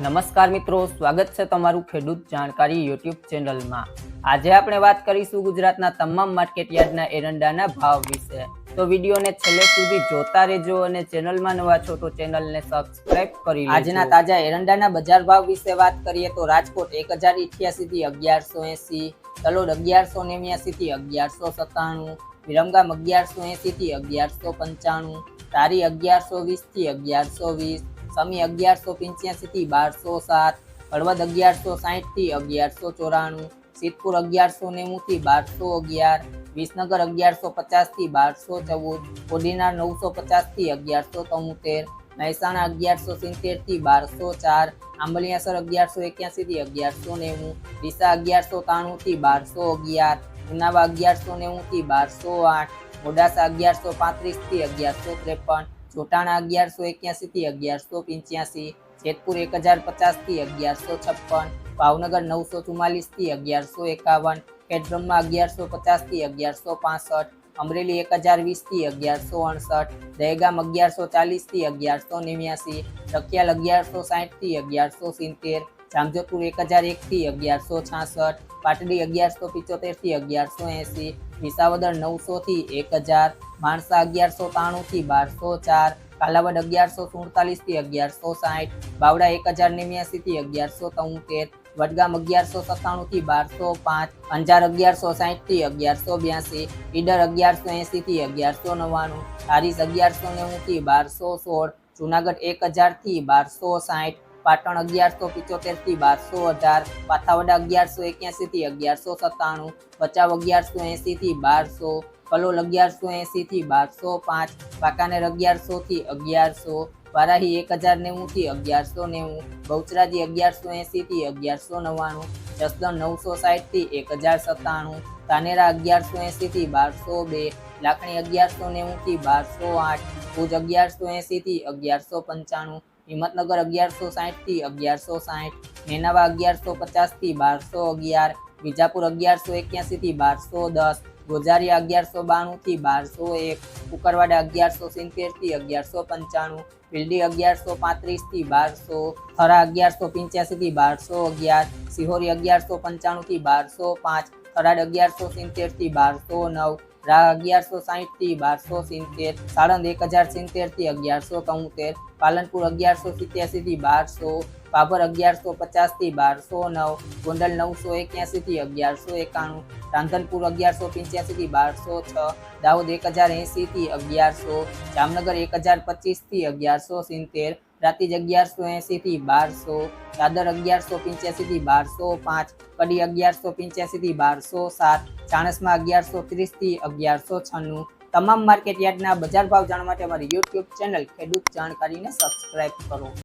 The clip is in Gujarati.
નમસ્કાર મિત્રો, સ્વાગત છે તમારું ખેડૂત જાણકારી યુટ્યુબ ચેનલમાં. આજે આપણે વાત કરીશું ગુજરાતના તમામ માર્કેટયાર્ડના એરંડાના ભાવ વિશે. તો વિડીયોને છેલ્લે સુધી જોતા રહેજો અને ચેનલમાં નવા છો તો ચેનલને સબસ્ક્રાઇબ કરી આજના તાજા એરંડાના બજાર ભાવ વિશે વાત કરીએ તો રાજકોટ એક હજારથી અગિયારસો એસી તલોડ અગિયારસો નેવ્યાસી થી અગિયારસો સત્તાણું, વિરમગામ અગિયારસો એસી થી અગિયારસો પંચાણું તારી અગિયારસો વીસથી અગિયારસો વીસ સમી અગિયારસો પંચ્યાસીથી બારસો સાત, હળવદ અગિયારસો સાહીઠથી અગિયારસો ચોરાણું, સિદ્ધપુર અગિયારસો નેવુંથી બારસો અગિયાર, વિસનગર અગિયારસો પચાસથી બારસો ચૌદ, કોડીનાર નવસો પચાસથી અગિયારસો તોતેર, મહેસાણા અગિયારસો સિત્તેરથી બારસો ચાર, આંબલિયાસર અગિયારસો એક્યાસીથી અગિયારસો નેવું, ડીસા અગિયારસો ત્રાણુંથી બારસો અગિયાર, ઉનાવા અગિયારસો નેવુંથી બારસો આઠ, મોડાસા અગિયારસો પાંત્રીસથી અગિયારસો ત્રેપન જોટાણા અગિયારસો એક્યાસી થી અગિયારસો પંચ્યાસી, જેતપુર એક હજાર પચાસથી અગિયારસો છપ્પન, ભાવનગર નવસો ચુમ્માલીસથી અગિયારસો એકાવન, ખેડબ્રહ્મા અગિયારસો પચાસથી અગિયારસો પાસઠ, અમરેલી એક હજાર વીસથી અગિયારસો અડસઠ, દહેગામ અગિયારસો ચાલીસથી અગિયારસો નેવ્યાસી, રખિયાલ અગિયારસો સાઠથી અગિયારસો સિત્તેર, જામજોધપુર એક હજાર એક થી અગિયારસો છાસઠ, પાટડી અગિયારસો પિચોતેરથી અગિયારસો એંસી, વિસાવદર નવસો થી એક હજાર માણસા અગિયારસો ત્રાણું થી બારસો ચાર, કાલાવડ અગિયારસો સુડતાલીસથી અગિયારસો સાઠ, બાવડા એક હજાર નેવ્યાસી થી અગિયારસો તોતેર, વડગામ અગિયારસો સત્તાણું થી બારસો પાંચ, અંજાર અગિયારસો સાઠથી અગિયારસો બ્યાસી, ઈડર અગિયારસો એંસી થી અગિયારસો નવ્વાણું, હારીસ અગિયારસો નેવું થી બારસો સોળ, જુનાગઢ એક હજારથી બારસો સાઠ, પાટણ અગિયારસો પિચોતેરથી બારસો અઢાર પાથાવડા અગિયારસો એક્યાસી થી અગિયારસો સત્તાણું, ભચાઉ અગિયારસો એંસી થી બારસો કલોલ અગિયારસો એંસી થી બારસો પાંચ વાંકાનેર અગિયારસો થી અગિયારસો, વારાહી એક હજાર નેવું થી અગિયારસો નેવું બહુચરાજી અગિયારસો એંસી થી અગિયારસો નવ્વાણું, જસદણ નવસો સાઠથી એક હજાર સત્તાણું તાનેરા અગિયારસો એંસી થી બારસો બે, લાખણી અગિયારસો નેવું થી બારસો આઠ, ભુજ અગિયારસો એંસી થી અગિયારસો પંચાણું, હિંમતનગર અગિયારસો સાઠથી અગિયારસો સાઠ મેનાવા અગિયારસો પચાસથી બારસો અગિયાર, વિજાપુર અગિયારસો એક્યાસી થી બારસો દસ ગોઝારિયા અગિયારસો બાણું થી બારસો એક કુકરવાડા અગિયારસો સિત્તેરથી અગિયારસો પંચાણું, પીલડી અગિયારસો પાંત્રીસથી બારસો, થરા અગિયારસો પંચ્યાસી થી બારસો અગિયાર, સિહોરી અગિયારસો પંચાણું થી બારસો પાંચ, થરાદ અગિયારસો સિત્તેરથી બારસો નવ રાહ અગિયારસો સાહીઠથી બારસો સિત્તેર, સાળંદ એક હજાર સિત્તેરથી અગિયારસો તોતેર પાલનપુર અગિયારસો સિત્યાસી થી બારસો બાબર અગિયારસો પચાસથી બારસો નવ, ગોંડલ નવસો એક્યાસી થી અગિયારસો એકાણું, રાંધનપુર અગિયારસો પંચ્યાસી થી બારસો છ, દાહોદ એક હજાર એંસીથી અગિયારસો, જામનગર એક હજાર પચીસથી અગિયારસો સિત્તેર રાતીજ અગિયારસો એંસીથી બારસો, દાદર અગિયારસો પંચ્યાસી થી બારસો પાંચ, કડી અગિયારસો પંચ્યાસી થી બારસો સાત, ચાણસમાં અગિયારસો ત્રીસથી અગિયારસો છન્નું. તમામ માર્કેટ યાર્ડના બજાર ભાવ જાણવા માટે અમારી યુટ્યુબ ચેનલ ખેડૂત જાણકારીને સબસ્ક્રાઇબ કરો.